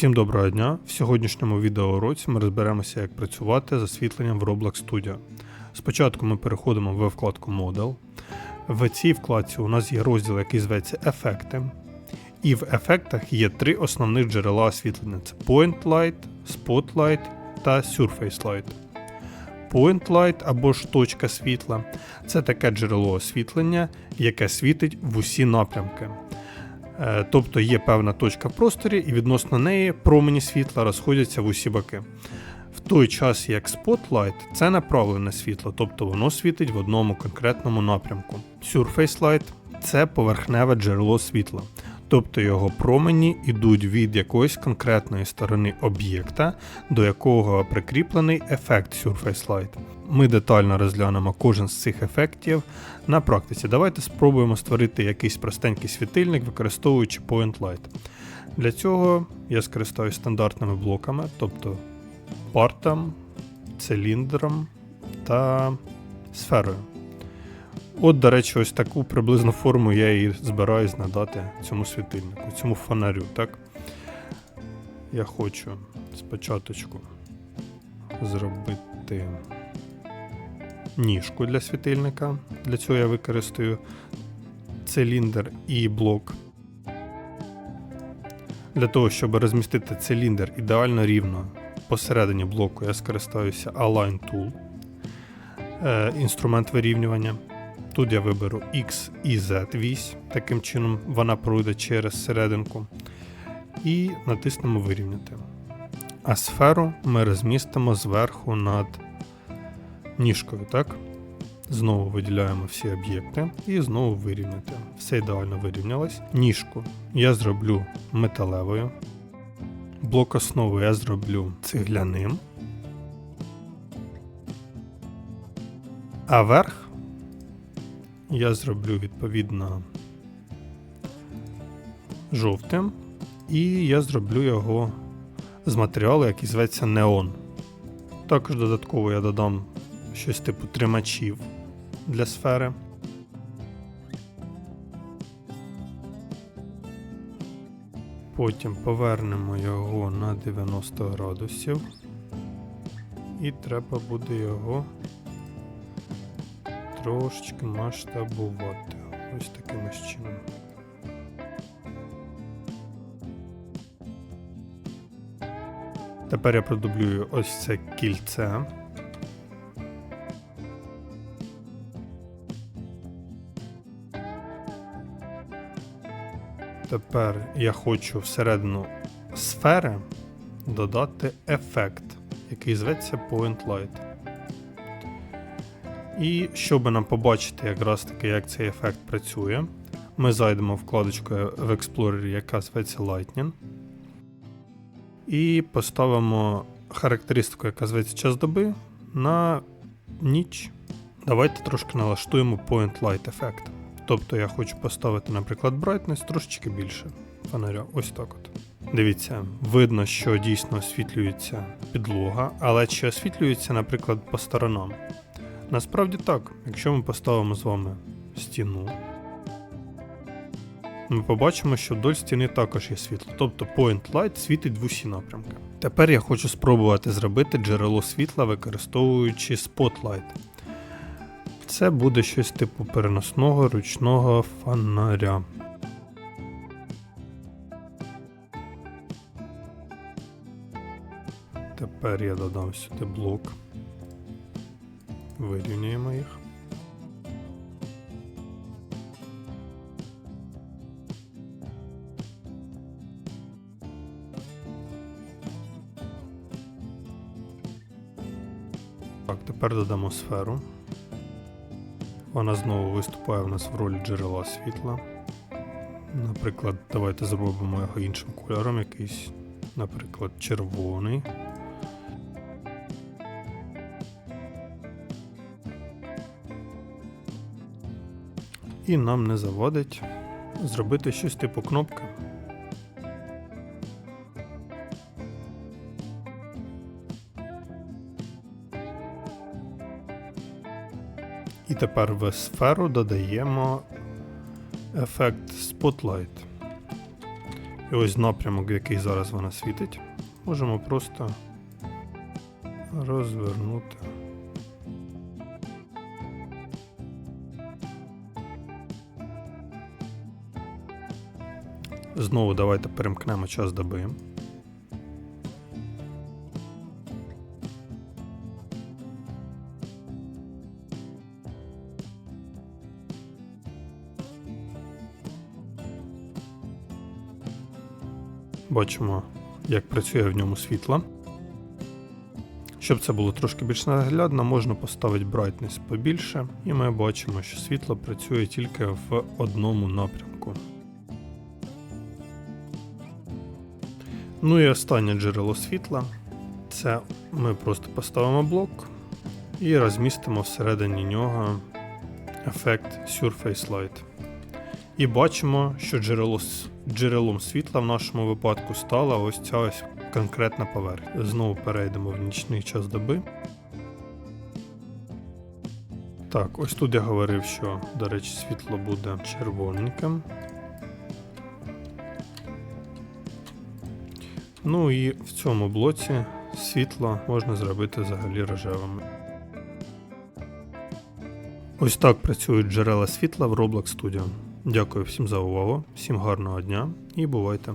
Всім доброго дня! В сьогоднішньому відеоуроці ми розберемося, як працювати з освітленням в Roblox Studio. Спочатку ми переходимо в вкладку Model. В цій вкладці у нас є розділ, який зветься Ефекти. І в ефектах є три основних джерела освітлення: це Point Light, Spotlight та Surface Light. Point Light або ж точка світла це таке джерело освітлення, яке світить в усі напрямки. Е, Тобто є певна точка в просторі, і відносно неї промені світла розходяться в усі боки. В той час як Spotlight – це направлене світло, тобто воно світить в одному конкретному напрямку. Surface Light – це поверхневе джерело світла, тобто його промені йдуть від якоїсь конкретної сторони об'єкта, до якого прикріплений ефект Surface Light. Ми детально розглянемо кожен з цих ефектів на практиці. Давайте спробуємо створити якийсь простенький світильник, використовуючи Point Light. Для цього я скористаюсь стандартними блоками, тобто партом, циліндром та сферою. От, до речі, ось таку приблизну форму я і збираюсь надати цьому світильнику, цьому фонарю. так? Я хочу спочатку зробити ніжку для світильника. Для цього я використаю циліндр і блок. Для того, щоб розмістити циліндр ідеально рівно посередині блоку, я скористаюся Align Tool, е, інструмент вирівнювання. Тут я виберу X і Z вісь, таким чином вона пройде через серединку. І натиснемо вирівняти. А сферу ми розмістимо зверху над ніжкою, так? Знову виділяємо всі об'єкти і знову вирівняти. Все ідеально вирівнялось. Ніжку я зроблю металевою. Блок основи я зроблю цегляним. А верх я зроблю відповідно жовтим. І я зроблю його з матеріалу, який зветься неон. Також додатково я додам щось типу тримачів для сфери. Потім повернемо його на 90 градусів. І треба буде його трошечки масштабувати. Ось таким ось чином. Тепер я продублюю ось це кільце. Тепер я хочу всередину сфери додати ефект, який зветься Point Light. І щоб нам побачити якраз таки, як цей ефект працює, ми зайдемо в вкладочку в Explorer, яка зветься Lightning. І поставимо характеристику, яка зветься час доби, на ніч. Давайте трошки налаштуємо Point Light ефект. Тобто я хочу поставити, наприклад, brightness трошечки більше фонаря. Ось так от. Дивіться, видно, що дійсно освітлюється підлога, але чи освітлюється, наприклад, по сторонам? Насправді так, якщо ми поставимо з вами стіну, ми побачимо, що вдоль стіни також є світло, тобто Point Light світить в усі напрямки. Тепер я хочу спробувати зробити джерело світла, використовуючи Spotlight. Це буде щось типу переносного ручного фонаря. Тепер я додам сюди блок. Вирівнюємо їх. Так, тепер додамо сферу. Вона знову виступає в нас в ролі джерела світла. Наприклад, давайте зробимо його іншим кольором, якийсь, наприклад, червоний. І нам не завадить зробити щось типу кнопки. І тепер в сферу додаємо ефект Spotlight. І ось напрямок, який зараз вона світить, можемо просто розвернути. Знову давайте перемкнемо час доби. Бачимо, як працює в ньому світло. Щоб це було трошки більш наглядно, можна поставити brightness побільше, і ми бачимо, що світло працює тільки в одному напрямку. Ну і останнє джерело світла. Це ми просто поставимо блок і розмістимо всередині нього ефект Surface Light. І бачимо, що джерело, джерелом світла в нашому випадку стала ось ця ось конкретна поверхня. Знову перейдемо в нічний час доби. Так, ось тут я говорив, що, до речі, світло буде червоненьким. Ну і в цьому блоці світло можна зробити взагалі рожевими. Ось так працюють джерела світла в Roblox Studio. Дякую всім за увагу, всім гарного дня і бувайте!